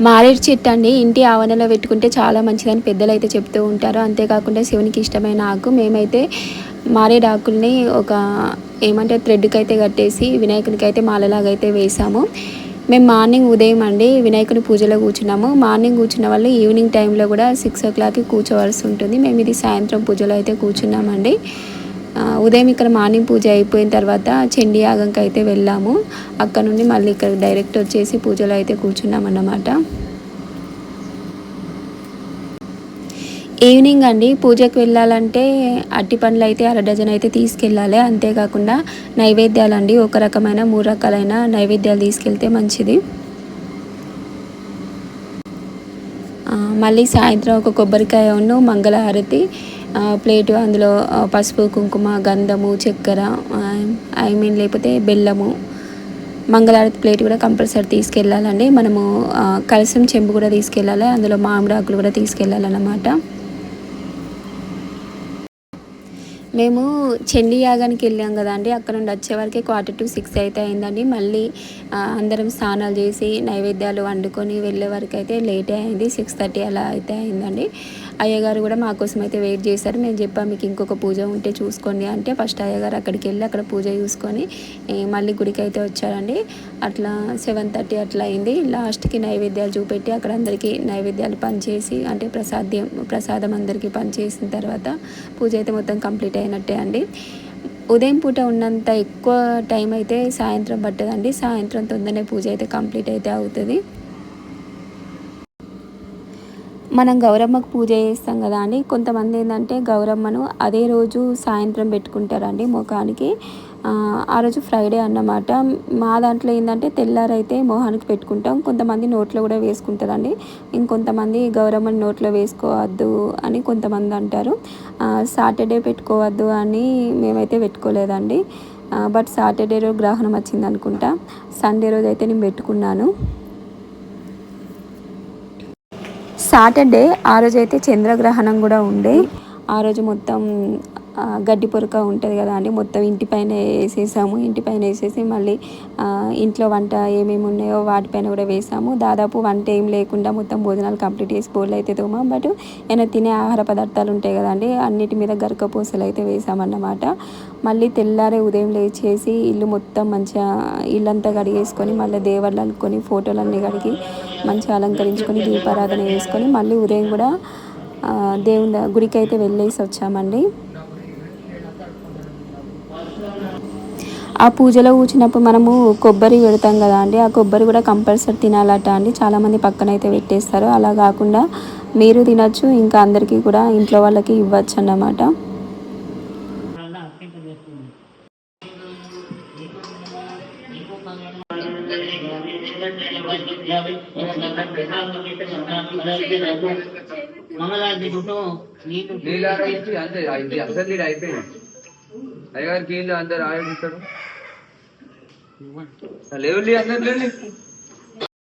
మారేడు చెట్టు అండి. ఇంటి ఆవరణలో పెట్టుకుంటే చాలా మంచిదని పెద్దలు అయితే చెప్తూ ఉంటారు. అంతేకాకుండా శివునికి ఇష్టమైన ఆకు. మేమైతే మారేడు ఆకుల్ని ఒక ఏమంటే థ్రెడ్కి అయితే కట్టేసి వినాయకునికి అయితే మాలలాగా అయితే వేసాము. మేము మార్నింగ్ ఉదయం అండి వినాయకుని పూజలో కూర్చున్నాము. మార్నింగ్ కూర్చున్న వాళ్ళు ఈవినింగ్ టైంలో కూడా సిక్స్ ఓ క్లాక్కి కూర్చోవలసి ఉంటుంది. మేము ఇది సాయంత్రం పూజలో అయితే కూర్చున్నామండి. ఉదయం ఇక్కడ మార్నింగ్ పూజ అయిపోయిన తర్వాత చండీ యాగంకి అయితే వెళ్ళాము. అక్కడ నుండి మళ్ళీ ఇక్కడ డైరెక్ట్ వచ్చేసి పూజలో అయితే కూర్చున్నాం అన్నమాట. ఈవినింగ్ అండి. పూజకు వెళ్ళాలంటే అట్టి పండ్లు అయితే అర డజన్ అయితే తీసుకెళ్ళాలి. అంతేకాకుండా నైవేద్యాలు అండి ఒక రకమైన మూడు రకాలైన నైవేద్యాలు తీసుకెళ్తే మంచిది ఆ, మళ్ళీ సాయంత్రం ఒక కొబ్బరికాయ ఉన్ను మంగళహారతి ప్లేటు అందులో పసుపు కుంకుమ గంధము చక్కెర ఐ మీన్ లేకపోతే బెల్లము మంగళహారతి ప్లేట్ కూడా కంపల్సరీ తీసుకెళ్ళాలండి. మనము కలసం చెంబు కూడా తీసుకెళ్ళాలి అందులో మామిడి ఆకులు కూడా తీసుకెళ్ళాలన్నమాట. మేము చండీ యాగానికి వెళ్ళాం కదండి అక్కడ నుండి వచ్చే వరకే క్వార్టర్ టు సిక్స్ అయితే అయిందండి. మళ్ళీ అందరం స్నానాలు చేసి నైవేద్యాలు వండుకొని వెళ్ళే వరకు అయితే లేటే అయింది. సిక్స్ థర్టీ అలా అయితే అయిందండి. అయ్యగారు కూడా మా కోసం అయితే వెయిట్ చేశారు. మేము చెప్పాం మీకు ఇంకొక పూజ ఉంటే చూసుకోండి అంటే ఫస్ట్ అయ్యగారు అక్కడికి వెళ్ళి అక్కడ పూజ చూసుకొని మళ్ళీ గుడికి అయితే వచ్చారండి. అట్లా సెవెన్ థర్టీ అట్లా అయింది. లాస్ట్కి నైవేద్యాలు చూపెట్టి అక్కడ అందరికీ నైవేద్యాలు పనిచేసి అంటే ప్రసాద్యం ప్రసాదం అందరికీ పనిచేసిన తర్వాత పూజ అయితే మొత్తం కంప్లీట్ అయినట్టే అండి. ఉదయం పూట ఉన్నంత ఎక్కువ టైం అయితే సాయంత్రం పట్టదండి. సాయంత్రం తొందరనే పూజ అయితే కంప్లీట్ అయితే అవుతుంది. మనం గౌరమ్మకు పూజ చేస్తాం కదా అండి కొంతమంది ఏంటంటే గౌరమ్మను అదే రోజు సాయంత్రం పెట్టుకుంటారండి ముఖానికి. ఆ, రోజు ఫ్రైడే అన్నమాట. మా దాంట్లో ఏంటంటే తెల్లారైతే మొహానికి పెట్టుకుంటాం. కొంతమంది నోట్లో కూడా వేసుకుంటారండి. ఇంకొంతమంది గౌరమ్మని నోట్లో వేసుకోవద్దు అని కొంతమంది అంటారు. సాటర్డే పెట్టుకోవద్దు అని మేమైతే పెట్టుకోలేదండి. బట్ సాటర్డే రోజు గ్రహణం వచ్చింది అనుకుంటా సండే రోజు అయితే నేను పెట్టుకున్నాను. సాటర్డే ఆ రోజు అయితే చంద్రగ్రహణం కూడా ఉండే. ఆ రోజు మొత్తం గడ్డి పొరక ఉంటుంది కదా అండి మొత్తం ఇంటిపైన వేసేసాము. ఇంటిపైన వేసేసి మళ్ళీ ఇంట్లో వంట ఏమేమి ఉన్నాయో వాటిపైన కూడా వేసాము. దాదాపు వంట ఏం లేకుండా మొత్తం భోజనాలు కంప్లీట్ చేసి బోర్లు అయితే తోమాం. బట్ ఏమైనా తినే ఆహార పదార్థాలు ఉంటాయి కదండి అన్నిటి మీద గరక పూసలు అయితే వేసామన్నమాట. మళ్ళీ తెల్లారే ఉదయం లేచేసి ఇల్లు మొత్తం మంచిగా ఇల్లంతా కడిగేసుకొని మళ్ళీ దేవర్లు అనుకొని ఫోటోలన్నీ కడిగి మంచిగా అలంకరించుకొని దీపారాధన చేసుకొని మళ్ళీ ఉదయం కూడా దేవుని గుడికి అయితే వెళ్ళేసి వచ్చామండి. ఆ పూజలో కూర్చున్నప్పుడు మనము కొబ్బరి పెడతాం కదా అండి. ఆ కొబ్బరి కూడా కంపల్సరీ తినాలట అండి. చాలామంది పక్కన అయితే పెట్టేస్తారు. అలా కాకుండా మీరు తినచ్చు ఇంకా అందరికీ కూడా ఇంట్లో వాళ్ళకి ఇవ్వచ్చు అన్నమాట. నీళ్ళు ఆరోగించి అందరు ఇది Bueno. Dale,